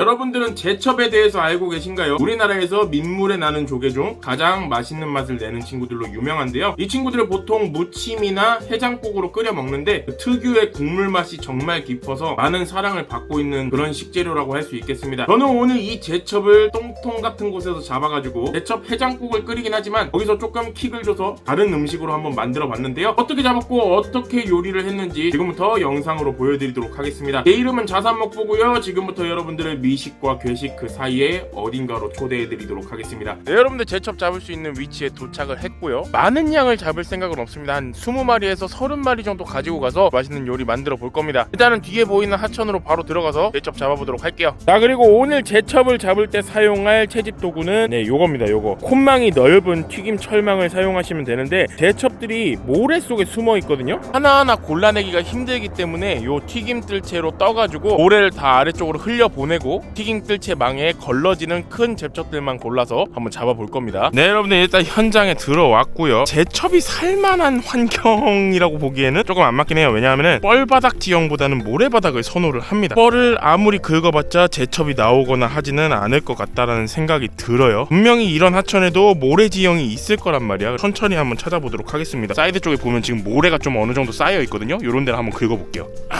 여러분들은 제첩에 대해서 알고 계신가요? 우리나라에서 민물에 나는 조개 중 가장 맛있는 맛을 내는 친구들로 유명한데요. 이 친구들을 보통 무침이나 해장국으로 끓여 먹는데 그 특유의 국물 맛이 정말 깊어서 많은 사랑을 받고 있는 그런 식재료라고 할 수 있겠습니다. 저는 오늘 이 제첩을 똥통 같은 곳에서 잡아가지고 제첩 해장국을 끓이긴 하지만 거기서 조금 킥을 줘서 다른 음식으로 한번 만들어 봤는데요. 어떻게 잡았고 어떻게 요리를 했는지 지금부터 영상으로 보여드리도록 하겠습니다. 제 이름은 자산먹보고요. 지금부터 여러분들을 미 식과 괴식 그 사이에 어딘가로 초대해드리도록 하겠습니다. 네, 여러분들 제첩 잡을 수 있는 위치에 도착을 했고요. 많은 양을 잡을 생각은 없습니다. 한 20마리에서 30마리 정도 가지고 가서 맛있는 요리 만들어 볼 겁니다. 일단은 뒤에 보이는 하천으로 바로 들어가서 제첩 잡아보도록 할게요. 자 그리고 오늘 제첩을 잡을 때 사용할 채집 도구는 네 요겁니다. 요거 콧망이 넓은 튀김 철망을 사용하시면 되는데 제첩들이 모래 속에 숨어 있거든요. 하나하나 골라내기가 힘들기 때문에 요 튀김 뜰채로 떠가지고 모래를 다 아래쪽으로 흘려 보내고 튀김 뜰채 망에 걸러지는 큰 제첩들만 골라서 한번 잡아볼 겁니다. 네 여러분들 일단 현장에 들어왔고요. 제첩이 살만한 환경이라고 보기에는 조금 안 맞긴 해요. 왜냐하면 뻘바닥 지형보다는 모래바닥을 선호를 합니다. 뻘을 아무리 긁어봤자 제첩이 나오거나 하지는 않을 것 같다라는 생각이 들어요. 분명히 이런 하천에도 모래 지형이 있을 거란 말이야. 천천히 한번 찾아보도록 하겠습니다. 사이드 쪽에 보면 지금 모래가 좀 어느 정도 쌓여 있거든요. 이런 데를 한번 긁어볼게요. 자,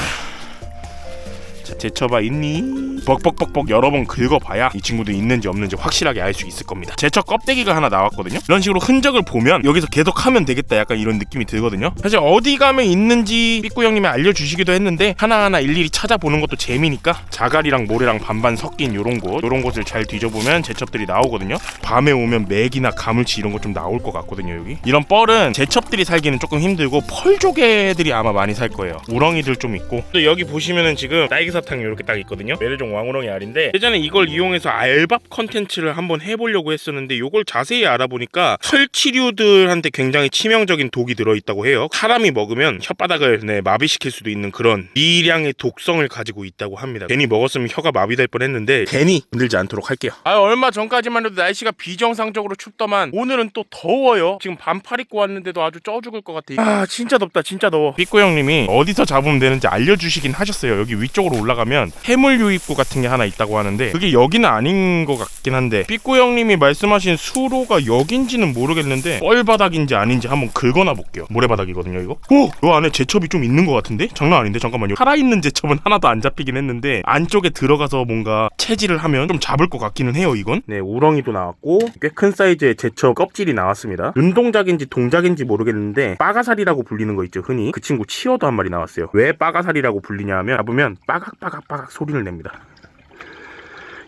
제쳐봐 있니? 벅벅벅벅 여러 번 긁어봐야 이 친구도 있는지 없는지 확실하게 알 수 있을 겁니다. 제쳐 껍데기가 하나 나왔거든요. 이런 식으로 흔적을 보면 여기서 계속 하면 되겠다 약간 이런 느낌이 들거든요. 사실 어디 가면 있는지 삐꾸 형님이 알려주시기도 했는데 하나하나 일일이 찾아보는 것도 재미니까 자갈이랑 모래랑 반반 섞인 요런 곳 요런 곳을 잘 뒤져보면 제첩들이 나오거든요. 밤에 오면 맥이나 가물치 이런 거 좀 나올 것 같거든요 여기. 이런 뻘은 제첩들이 살기는 조금 힘들고 펄조개들이 아마 많이 살 거예요. 우렁이들 좀 있고 또 여기 보시면은 지금 딸기사 탕 이렇게 딱 있거든요. 메르종 왕우렁이 알인데 예전에 이걸 이용해서 알밥 컨텐츠를 한번 해보려고 했었는데 이걸 자세히 알아보니까 설치류들한테 굉장히 치명적인 독이 들어있다고 해요. 사람이 먹으면 혓바닥을 네, 마비시킬 수도 있는 그런 미량의 독성을 가지고 있다고 합니다. 괜히 먹었으면 혀가 마비될 뻔했는데 괜히 흔들지 않도록 할게요. 아 얼마 전까지만 해도 날씨가 비정상적으로 춥더만 오늘은 또 더워요. 지금 반팔 입고 왔는데도 아주 쪄 죽을 것 같아. 아 진짜 덥다 진짜 더워. 삐꾸 형님이 어디서 잡으면 되는지 알려주시긴 하셨어요. 여기 위쪽으로 올라가 면 해물 유입구 같은 게 하나 있다고 하는데 그게 여기는 아닌 것 같긴 한데 삐꾸 형님이 말씀하신 수로가 여긴지는 모르겠는데 뻘바닥인지 아닌지 한번 긁어놔 볼게요. 모래바닥이거든요 이거. 오! 이 안에 제첩이 좀 있는 것 같은데? 장난 아닌데 잠깐만요. 살아있는 제첩은 하나도 안 잡히긴 했는데 안쪽에 들어가서 뭔가 채질을 하면 좀 잡을 것 같기는 해요 이건. 네 우렁이도 나왔고 꽤 큰 사이즈의 제첩 껍질이 나왔습니다. 눈동작인지 동작인지 모르겠는데 빠가살이라고 불리는 거 있죠 흔히 그 친구 치어도 한 마리 나왔어요. 왜 빠가살이라고 불리냐 하면 잡으면 빠각 빠각빠각 소리를 냅니다.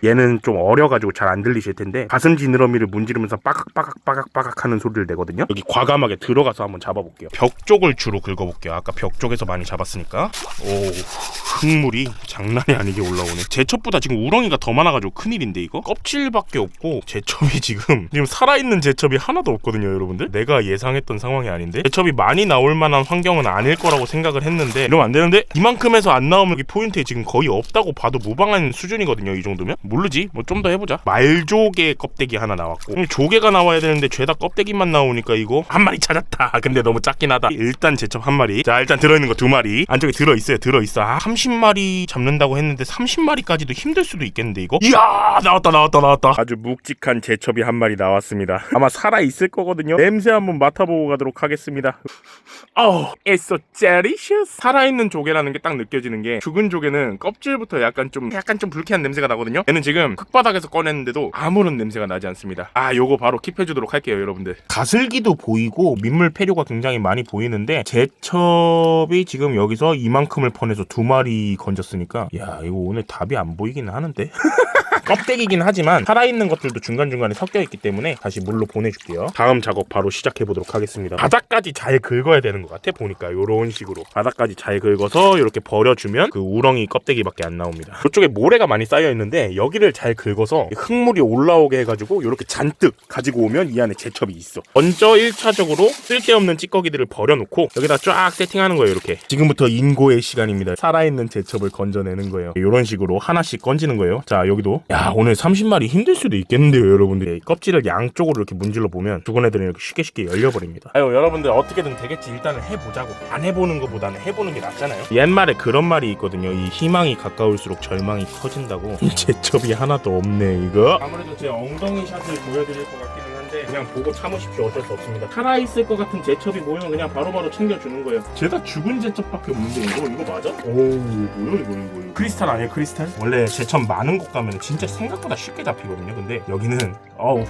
얘는 좀 어려가지고 잘 안 들리실 텐데 가슴 지느러미를 문지르면서 빠각빠각빠각빠각 하는 소리를 내거든요. 여기 과감하게 들어가서 한번 잡아볼게요. 벽 쪽을 주로 긁어볼게요. 아까 벽 쪽에서 많이 잡았으니까. 오 흙물이 장난이 아니게 올라오네. 제첩보다 지금 우렁이가 더 많아가지고 큰일인데 이거? 껍질밖에 없고 제첩이 지금 지금 살아있는 제첩이 하나도 없거든요 여러분들. 내가 예상했던 상황이 아닌데. 제첩이 많이 나올 만한 환경은 아닐 거라고 생각을 했는데 이러면 안 되는데 이만큼에서 안 나오면 포인트에 지금 거의 없다고 봐도 무방한 수준이거든요 이 정도면 모르지. 뭐 좀 더 해보자. 말조개 껍데기 하나 나왔고. 음, 조개가 나와야 되는데 죄다 껍데기만 나오니까 이거 한 마리 찾았다. 근데 너무 작긴 하다. 일단 제첩 한 마리. 자 일단 들어있는 거 두 마리. 안쪽에 들어있어요. 들어있어. 아 30마리 잡는다고 했는데 30마리까지도 힘들 수도 있겠는데 이거? 이야 나왔다 나왔다 나왔다. 아주 묵직한 제첩이 한 마리 나왔습니다. 아마 살아있을 거거든요. 냄새 한번 맡아보고 가도록 하겠습니다. 어우. It's so delicious. 살아있는 조개라는 게 딱 느껴지는 게 죽은 조개는 껍질부터 약간 좀 약간 좀 불쾌한 냄새가 나거든요. 얘는 지금 흙바닥에서 꺼냈는데도 아무런 냄새가 나지 않습니다 아 요거 바로 킵해주도록 할게요 여러분들 가슬기도 보이고 민물 폐류가 굉장히 많이 보이는데 제첩이 지금 여기서 이만큼을 퍼내서 두 마리 건졌으니까 야 이거 오늘 답이 안 보이긴 하는데 껍데기긴 하지만 살아있는 것들도 중간중간에 섞여 있기 때문에 다시 물로 보내줄게요. 다음 작업 바로 시작해 보도록 하겠습니다. 바닥까지 잘 긁어야 되는 것 같아 보니까 이런 식으로 바닥까지 잘 긁어서 이렇게 버려주면 그 우렁이 껍데기밖에 안 나옵니다. 이쪽에 모래가 많이 쌓여 있는데 여기 를 잘 긁어서 흙물이 올라오게 해가지고 이렇게 잔뜩 가지고 오면 이 안에 제첩이 있어. 먼저 1차적으로 쓸데없는 찌꺼기들을 버려놓고 여기다 쫙 세팅하는 거예요 이렇게. 지금부터 인고의 시간입니다. 살아있는 제첩을 건져내는 거예요. 이런 식으로 하나씩 건지는 거예요. 자 여기도 야 오늘 30마리 힘들 수도 있겠는데요 여러분들 이 껍질을 양쪽으로 이렇게 문질러 보면 죽은 애들은 이렇게 쉽게 쉽게 열려버립니다 아유 여러분들 어떻게든 되겠지 일단은 해보자고 안 해보는 것보다는 해보는 게 낫잖아요 옛말에 그런 말이 있거든요 이 희망이 가까울수록 절망이 커진다고 제첩 이 하나도 없네 이거. 아무래도 제 엉덩이 샷을 보여드릴 것 같기는 한데 그냥 보고 참으십시오. 어쩔 수 없습니다. 살아있을 것 같은 제첩이 보이면 그냥 바로바로 챙겨주는 거예요. 죄다 죽은 제첩밖에 없는데 이거 이거 맞아? 오 뭐야 이거 이거 이거 크리스탈 아니에요 크리스탈? 원래 제첩 많은 곳 가면 진짜 생각보다 쉽게 잡히거든요. 근데 여기는 어우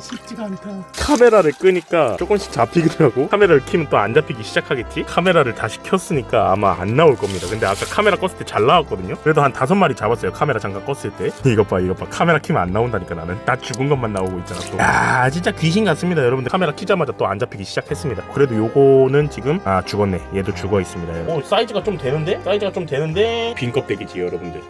쉽지가 않다. 카메라를 끄니까 조금씩 잡히더라고. 카메라를 켜면 또 안 잡히기 시작하겠지? 카메라를 다시 켰으니까 아마 안 나올 겁니다. 근데 아까 카메라 껐을 때 잘 나왔거든요. 그래도 한 다섯 마리 잡았어요. 카메라 잠깐 껐을 때. 이것 봐, 이것 봐. 카메라 켜면 안 나온다니까 나는. 다 죽은 것만 나오고 있잖아. 또. 야, 진짜 귀신 같습니다, 여러분들. 카메라 켜자마자 또 안 잡히기 시작했습니다. 그래도 요거는 지금 아 죽었네. 얘도 죽어 있습니다. 오, 사이즈가 좀 되는데? 사이즈가 좀 되는데 빈 껍데기지, 여러분들.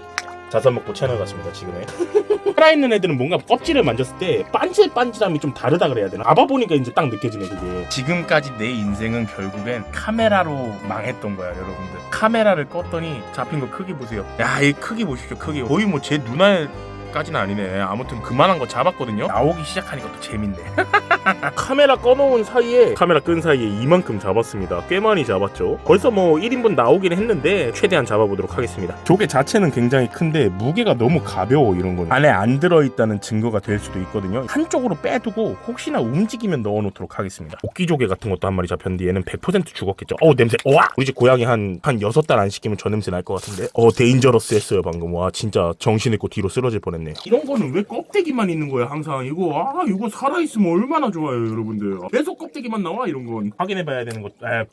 자산 먹고 채널 같습니다 지금에 살아있는 애들은 뭔가 껍질을 만졌을 때 반질반질함이 좀 다르다 그래야 되나? 잡아보니까 이제 딱 느껴지네 그게. 지금까지 내 인생은 결국엔 카메라로 망했던 거야 여러분들. 카메라를 껐더니 잡힌 거 크기 보세요. 야 이 크기 보십시오 크기. 거의 뭐 제 눈알 까지는 아니네. 아무튼 그만한 거 잡았거든요. 나오기 시작하니까 또 재밌네. 카메라 꺼놓은 사이에 카메라 끈 사이에 이만큼 잡았습니다. 꽤 많이 잡았죠. 벌써 뭐 1인분 나오긴 했는데 최대한 잡아보도록 하겠습니다. 조개 자체는 굉장히 큰데 무게가 너무 가벼워 이런 거는 안에 안 들어있다는 증거가 될 수도 있거든요. 한쪽으로 빼두고 혹시나 움직이면 넣어놓도록 하겠습니다. 옥기조개 같은 것도 한 마리 잡혔는데 얘는 100% 죽었겠죠. 어우 냄새. 와 우리 집 고양이 한한 여섯 달 안 시키면 저 냄새 날 것 같은데. 어 데인저러스 했어요 방금. 와 진짜 정신 잃고 뒤로 쓰러질 뻔했네. 이런 거는 왜 껍데기만 있는 거야 항상 이거 아 이거 살아 있으면 얼마나 좋아요 여러분들. 계속 껍데기만 나와 이런 건 확인해봐야 되는 것. 에.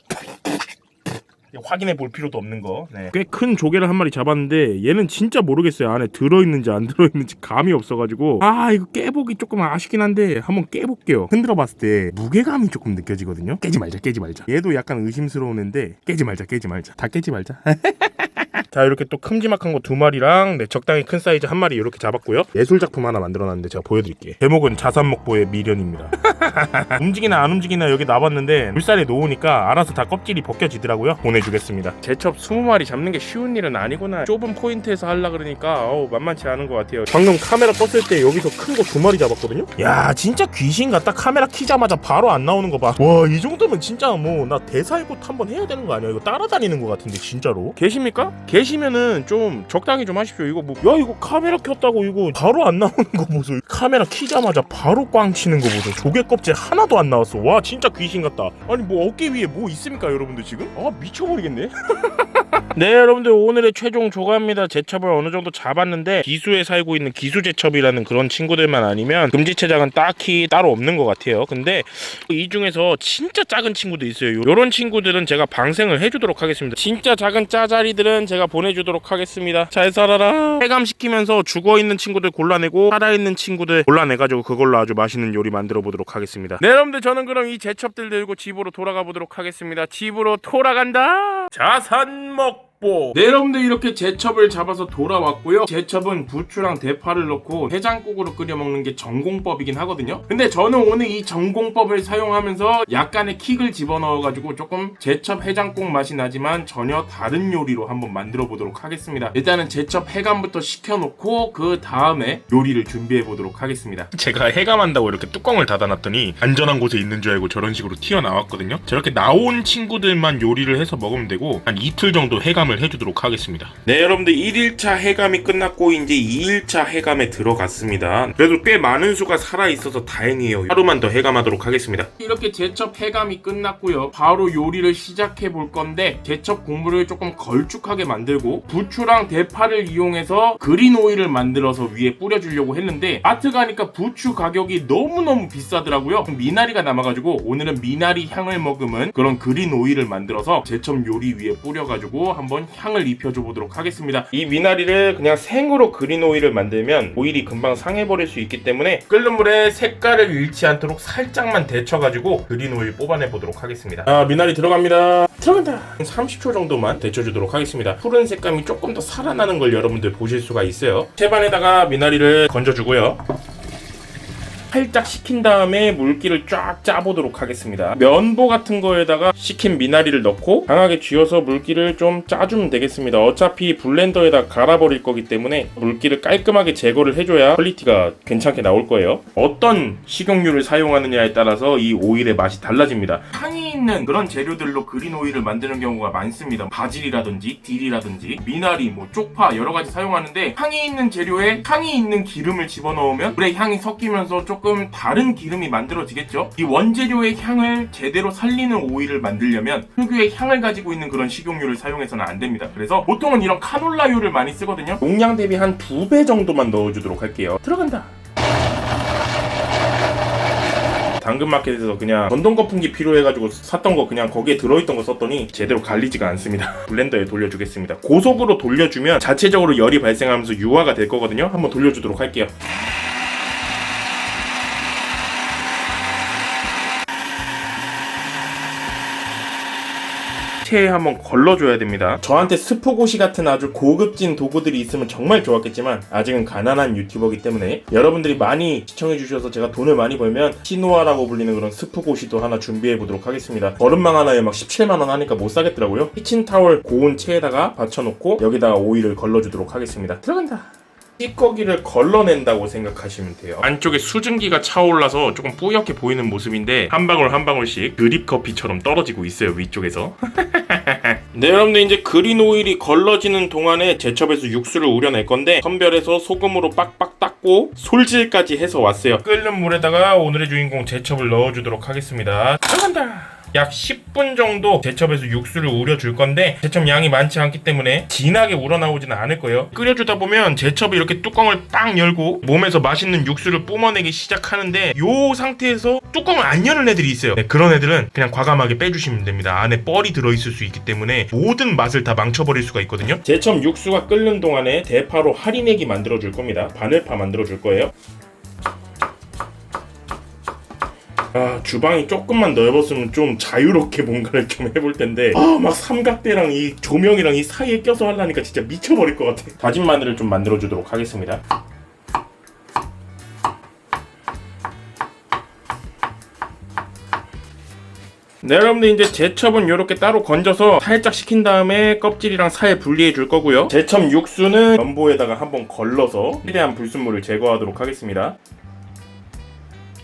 확인해 볼 필요도 없는 거. 네. 꽤 큰 조개를 한 마리 잡았는데 얘는 진짜 모르겠어요. 안에 들어 있는지 안 들어 있는지 감이 없어가지고 아 이거 깨보기 조금 아쉽긴 한데 한번 깨볼게요. 흔들어 봤을 때 무게감이 조금 느껴지거든요. 깨지 말자, 깨지 말자. 얘도 약간 의심스러운 애인데 깨지 말자, 깨지 말자. 다 깨지 말자. 자 이렇게 또 큼지막한 거 두 마리랑 네, 적당히 큰 사이즈 한 마리 이렇게 잡았고요. 예술 작품 하나 만들어놨는데 제가 보여드릴게요. 제목은 자산목보의 미련입니다. 움직이나 안 움직이나 여기 나왔는데 물살에 놓으니까 알아서 다 껍질이 벗겨지더라고요. 보내주겠습니다. 제첩 20마리 잡는 게 쉬운 일은 아니구나. 좁은 포인트에서 하려 그러니까 어우 만만치 않은 것 같아요. 방금 카메라 껐을 때 여기서 큰 거 두 마리 잡았거든요. 야 진짜 귀신 같다. 카메라 키자마자 바로 안 나오는 거 봐. 와 이 정도면 진짜 뭐 나 대사이곳 한번 해야 되는 거 아니야? 이거 따라다니는 것 같은데 진짜로. 계십니까? 계시면은 좀 적당히 좀 하십시오. 이거 뭐 야 이거 카메라 켰다고 이거 바로 안 나오는 거 보소. 카메라 키자마자 바로 꽝 치는 거 보소. 조개 껍질 하나도 안 나왔어. 와 진짜 귀신 같다. 아니 뭐 어깨 위에 뭐 있습니까 여러분들 지금? 아 미쳐버리겠네. 네 여러분들 오늘의 최종 조과입니다. 제첩을 어느 정도 잡았는데 기수에 살고 있는 기수제첩이라는 그런 친구들만 아니면 금지체장은 딱히 따로 없는 것 같아요. 근데 이 중에서 진짜 작은 친구도 있어요. 요런 친구들은 제가 방생을 해주도록 하겠습니다. 진짜 작은 짜자리들은 제가 보내주도록 하겠습니다. 잘 살아라. 해감시키면서 죽어있는 친구들 골라내고 살아있는 친구들 골라내가지고 그걸로 아주 맛있는 요리 만들어 보도록 하겠습니다. 네 여러분들 저는 그럼 이 제첩들 들고 집으로 돌아가 보도록 하겠습니다. 집으로 돌아간다! 자산먹 네 여러분들 이렇게 제첩을 잡아서 돌아왔고요. 제첩은 부추랑 대파를 넣고 해장국으로 끓여 먹는 게 전공법이긴 하거든요. 근데 저는 오늘 이 전공법을 사용하면서 약간의 킥을 집어넣어 가지고 조금 제첩 해장국 맛이 나지만 전혀 다른 요리로 한번 만들어 보도록 하겠습니다. 일단은 제첩 해감부터 시켜놓고 그 다음에 요리를 준비해 보도록 하겠습니다. 제가 해감한다고 이렇게 뚜껑을 닫아놨더니 안전한 곳에 있는 줄 알고 저런 식으로 튀어나왔거든요. 저렇게 나온 친구들만 요리를 해서 먹으면 되고 한 이틀 정도 해감 해감을 해주도록 하겠습니다. 네, 여러분들 1일차 해감이 끝났고 이제 2일차 해감에 들어갔습니다. 그래도 꽤 많은 수가 살아 있어서 다행이에요. 하루만 더 해감하도록 하겠습니다. 이렇게 제첩 해감이 끝났고요. 바로 요리를 시작해 볼 건데 제첩 국물을 조금 걸쭉하게 만들고 부추랑 대파를 이용해서 그린 오일을 만들어서 위에 뿌려주려고 했는데 마트 가니까 부추 가격이 너무너무 비싸더라고요. 미나리가 남아가지고 오늘은 미나리 향을 머금은 그런 그린 오일을 만들어서 제첩 요리 위에 뿌려가지고 한번 향을 입혀줘 보도록 하겠습니다. 이 미나리를 그냥 생으로 그린 오일을 만들면 오일이 금방 상해버릴 수 있기 때문에 끓는 물에 색깔을 잃지 않도록 살짝만 데쳐가지고 그린 오일 뽑아내 보도록 하겠습니다. 아 미나리 들어갑니다. 들어간다. 30초 정도만 데쳐주도록 하겠습니다. 푸른 색감이 조금 더 살아나는 걸 여러분들 보실 수가 있어요. 채반에다가 미나리를 건져주고요. 살짝 식힌 다음에 물기를 쫙 짜보도록 하겠습니다. 면보 같은 거에다가 식힌 미나리를 넣고 강하게 쥐어서 물기를 좀 짜주면 되겠습니다. 어차피 블렌더에다 갈아버릴 거기 때문에 물기를 깔끔하게 제거를 해줘야 퀄리티가 괜찮게 나올 거예요. 어떤 식용유를 사용하느냐에 따라서 이 오일의 맛이 달라집니다. 향이 있는 그런 재료들로 그린 오일을 만드는 경우가 많습니다. 바질이라든지 딜이라든지 미나리, 뭐 쪽파 여러 가지 사용하는데 향이 있는 재료에 향이 있는 기름을 집어넣으면 물의 향이 섞이면서 조금 다른 기름이 만들어지겠죠. 이 원재료의 향을 제대로 살리는 오일을 만들려면 특유의 향을 가지고 있는 그런 식용유를 사용해서는 안 됩니다. 그래서 보통은 이런 카놀라유를 많이 쓰거든요. 용량 대비 한 두 배 정도만 넣어주도록 할게요. 들어간다. 당근마켓에서 그냥 전동 거품기 필요해가지고 샀던 거 그냥 거기에 들어있던 거 썼더니 제대로 갈리지가 않습니다. 블렌더에 돌려주겠습니다. 고속으로 돌려주면 자체적으로 열이 발생하면서 유화가 될 거거든요. 한번 돌려주도록 할게요. 체에 한번 걸러줘야 됩니다. 저한테 스포고시 같은 아주 고급진 도구들이 있으면 정말 좋았겠지만 아직은 가난한 유튜버이기 때문에 여러분들이 많이 시청해주셔서 제가 돈을 많이 벌면 시노아라고 불리는 그런 스포고시도 하나 준비해보도록 하겠습니다. 얼음망 하나에 막 17만원 하니까 못 사겠더라고요. 키친타월 고운 체에다가 받쳐놓고 여기다가 오일을 걸러주도록 하겠습니다. 들어간다. 찌꺼기를 걸러낸다고 생각하시면 돼요. 안쪽에 수증기가 차올라서 조금 뿌옇게 보이는 모습인데 한 방울 한 방울씩 드립 커피처럼 떨어지고 있어요 위쪽에서. 네 여러분들 이제 그린 오일이 걸러지는 동안에 제첩에서 육수를 우려낼 건데 선별해서 소금으로 빡빡 닦고 솔질까지 해서 왔어요. 끓는 물에다가 오늘의 주인공 제첩을 넣어주도록 하겠습니다. 들어간다. 약 10분 정도 제첩에서 육수를 우려줄 건데 제첩 양이 많지 않기 때문에 진하게 우러나오지는 않을 거예요. 끓여주다 보면 제첩이 이렇게 뚜껑을 빡 열고 몸에서 맛있는 육수를 뿜어내기 시작하는데 요 상태에서 뚜껑을 안 여는 애들이 있어요. 네, 그런 애들은 그냥 과감하게 빼주시면 됩니다. 안에 뻘이 들어있을 수 있기 때문에 모든 맛을 다 망쳐버릴 수가 있거든요. 제첩 육수가 끓는 동안에 대파로 할인액이 만들어줄 겁니다. 바늘파 만들어줄 거예요. 아 주방이 조금만 넓었으면 좀 자유롭게 뭔가를 좀 해볼 텐데. 아 막 삼각대랑 이 조명이랑 이 사이에 껴서 하려니까 진짜 미쳐버릴 것 같아. 다진 마늘을 좀 만들어 주도록 하겠습니다. 네 여러분들 이제 제첩은 이렇게 따로 건져서 살짝 식힌 다음에 껍질이랑 살 분리해 줄 거고요. 제첩 육수는 면보에다가 한번 걸러서 최대한 불순물을 제거하도록 하겠습니다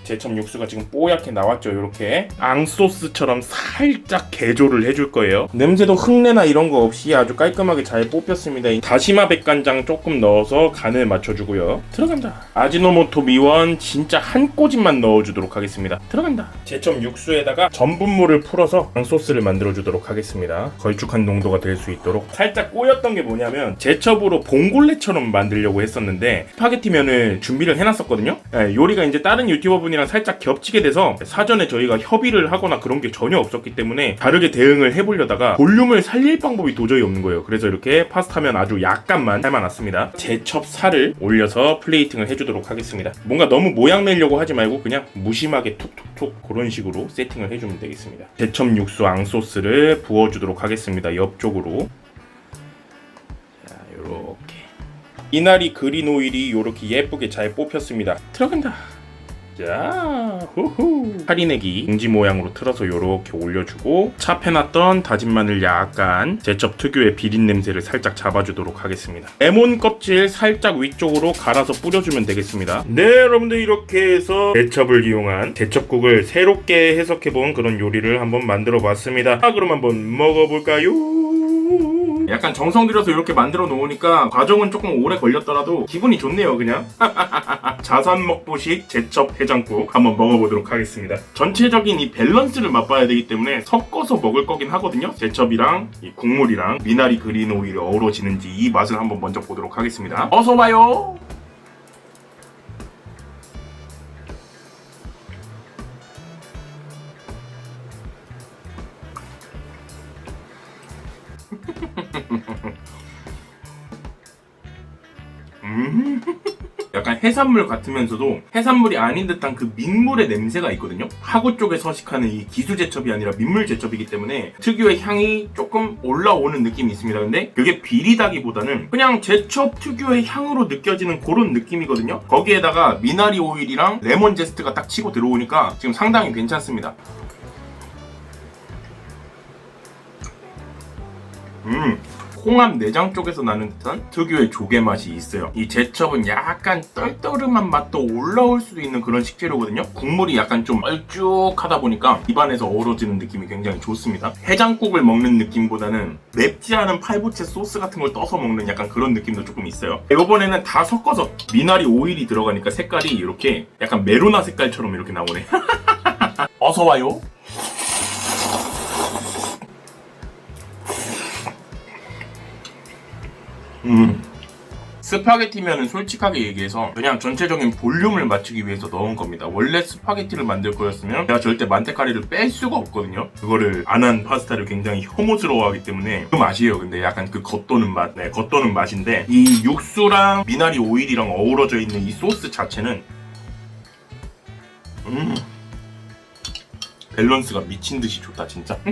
제첩 육수가 지금 뽀얗게 나왔죠. 이렇게 앙소스처럼 살짝 개조를 해줄 거예요. 냄새도 흙내나 이런 거 없이 아주 깔끔하게 잘 뽑혔습니다. 이 다시마 백간장 조금 넣어서 간을 맞춰주고요. 들어간다. 아지노모토 미원 진짜 한 꼬집만 넣어주도록 하겠습니다. 들어간다. 제첩 육수에다가 전분물을 풀어서 앙소스를 만들어주도록 하겠습니다. 걸쭉한 농도가 될 수 있도록. 살짝 꼬였던 게 뭐냐면 제첩으로 봉골레처럼 만들려고 했었는데 스파게티 면을 준비를 해놨었거든요. 예, 요리가 이제 다른 유튜버분 이랑 살짝 겹치게 돼서 사전에 저희가 협의를 하거나 그런 게 전혀 없었기 때문에 다르게 대응을 해보려다가 볼륨을 살릴 방법이 도저히 없는 거예요. 그래서 이렇게 파스타면 아주 약간만 삶아놨습니다. 제첩 살을 올려서 플레이팅을 해주도록 하겠습니다. 뭔가 너무 모양 내려고 하지 말고 그냥 무심하게 툭툭툭 그런 식으로 세팅을 해주면 되겠습니다. 제첩 육수 앙소스를 부어주도록 하겠습니다. 옆쪽으로. 자, 요렇게. 이날이 그린 오일이 이렇게 예쁘게 잘 뽑혔습니다. 들어간다. 자, 후후. 할인액이 공지 모양으로 틀어서 요렇게 올려주고 차패놨던 다진 마늘 약간 제첩 특유의 비린 냄새를 살짝 잡아주도록 하겠습니다. 레몬 껍질 살짝 위쪽으로 갈아서 뿌려주면 되겠습니다. 네, 여러분들 이렇게 해서 제첩을 이용한 제첩국을 새롭게 해석해본 그런 요리를 한번 만들어봤습니다. 자, 그럼 한번 먹어볼까요? 약간 정성 들여서 이렇게 만들어 놓으니까 과정은 조금 오래 걸렸더라도 기분이 좋네요 그냥. 자산 먹보식 제첩 해장국 한번 먹어보도록 하겠습니다. 전체적인 이 밸런스를 맛봐야 되기 때문에 섞어서 먹을 거긴 하거든요. 제첩이랑 이 국물이랑 미나리 그린 오일이 어우러지는지 이 맛을 한번 먼저 보도록 하겠습니다. 어서 봐요 음 약간 해산물 같으면서도 해산물이 아닌 듯한 그 민물의 냄새가 있거든요. 하구 쪽에 서식하는 이 기수 제첩이 아니라 민물 제첩이기 때문에 특유의 향이 조금 올라오는 느낌이 있습니다. 근데 그게 비리다기보다는 그냥 제첩 특유의 향으로 느껴지는 그런 느낌이거든요. 거기에다가 미나리 오일이랑 레몬 제스트가 딱 치고 들어오니까 지금 상당히 괜찮습니다. 음. 홍합 내장 쪽에서 나는 듯한 특유의 조개 맛이 있어요. 이 제첩은 약간 떨떠름한 맛도 올라올 수도 있는 그런 식재료거든요. 국물이 약간 좀 얼쭉하다 보니까 입안에서 어우러지는 느낌이 굉장히 좋습니다. 해장국을 먹는 느낌보다는 맵지 않은 팔보채 소스 같은 걸 떠서 먹는 약간 그런 느낌도 조금 있어요. 이번에는 다 섞어서 미나리 오일이 들어가니까 색깔이 이렇게 약간 메로나 색깔처럼 이렇게 나오네. 어서 와요. 음. 스파게티면은 솔직하게 얘기해서 그냥 전체적인 볼륨을 맞추기 위해서 넣은 겁니다. 원래 스파게티를 만들 거였으면 제가 절대 만테카리를 뺄 수가 없거든요. 그거를 안 한 파스타를 굉장히 혐오스러워하기 때문에 그 맛이에요. 근데 약간 그 겉도는 맛, 네, 겉도는 맛인데 이 육수랑 미나리 오일이랑 어우러져 있는 이 소스 자체는 음 밸런스가 미친 듯이 좋다 진짜.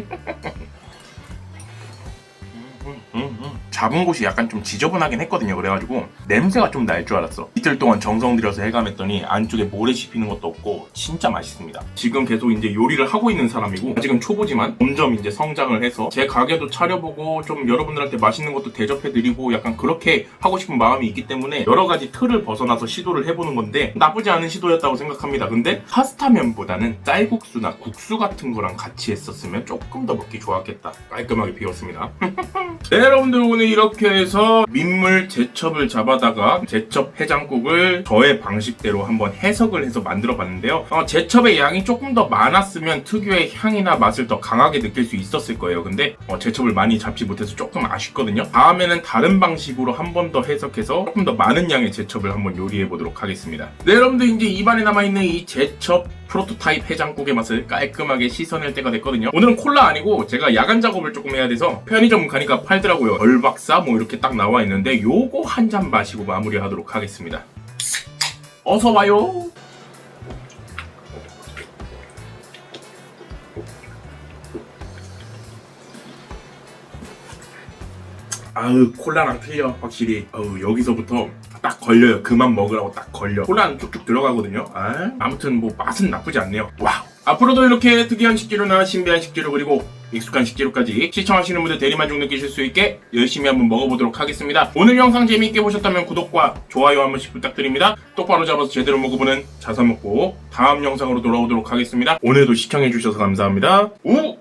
잡은 곳이 약간 좀 지저분하긴 했거든요. 그래가지고 냄새가 좀 날 줄 알았어. 이틀 동안 정성 들여서 해감했더니 안쪽에 모래 씹히는 것도 없고 진짜 맛있습니다. 지금 계속 이제 요리를 하고 있는 사람이고 아직은 초보지만 점점 이제 성장을 해서 제 가게도 차려보고 좀 여러분들한테 맛있는 것도 대접해드리고 약간 그렇게 하고 싶은 마음이 있기 때문에 여러 가지 틀을 벗어나서 시도를 해보는 건데 나쁘지 않은 시도였다고 생각합니다. 근데 파스타면보다는 쌀국수나 국수 같은 거랑 같이 했었으면 조금 더 먹기 좋았겠다. 깔끔하게 비웠습니다. 네, 여러분들 오늘 이렇게 해서 민물 제첩을 잡아다가 제첩 해장국을 저의 방식대로 한번 해석을 해서 만들어 봤는데요. 어, 제첩의 양이 조금 더 많았으면 특유의 향이나 맛을 더 강하게 느낄 수 있었을 거예요. 근데 어, 제첩을 많이 잡지 못해서 조금 아쉽거든요. 다음에는 다른 방식으로 한 번 더 해석해서 조금 더 많은 양의 제첩을 한번 요리해 보도록 하겠습니다. 네, 여러분들 이제 입안에 남아 있는 이 제첩 프로토타입 해장국의 맛을 깔끔하게 씻어낼 때가 됐거든요. 오늘은 콜라 아니고 제가 야간 작업을 조금 해야 돼서 편의점 가니까 팔더라고요. 얼박사 뭐 이렇게 딱 나와 있는데 요거 한 잔 마시고 마무리하도록 하겠습니다. 어서 와요. 아우 콜라랑 틀려 확실히 아우 여기서부터 딱 걸려요. 그만 먹으라고 딱 걸려. 콜라는 쭉쭉 들어가거든요. 아, 아무튼 뭐 맛은 나쁘지 않네요. 와우. 앞으로도 이렇게 특이한 식재료나 신비한 식재료 그리고 익숙한 식재료까지 시청하시는 분들 대리만족 느끼실 수 있게 열심히 한번 먹어보도록 하겠습니다. 오늘 영상 재미있게 보셨다면 구독과 좋아요 한 번씩 부탁드립니다. 똑바로 잡아서 제대로 먹어보는 자선 먹고 다음 영상으로 돌아오도록 하겠습니다. 오늘도 시청해주셔서 감사합니다. 우!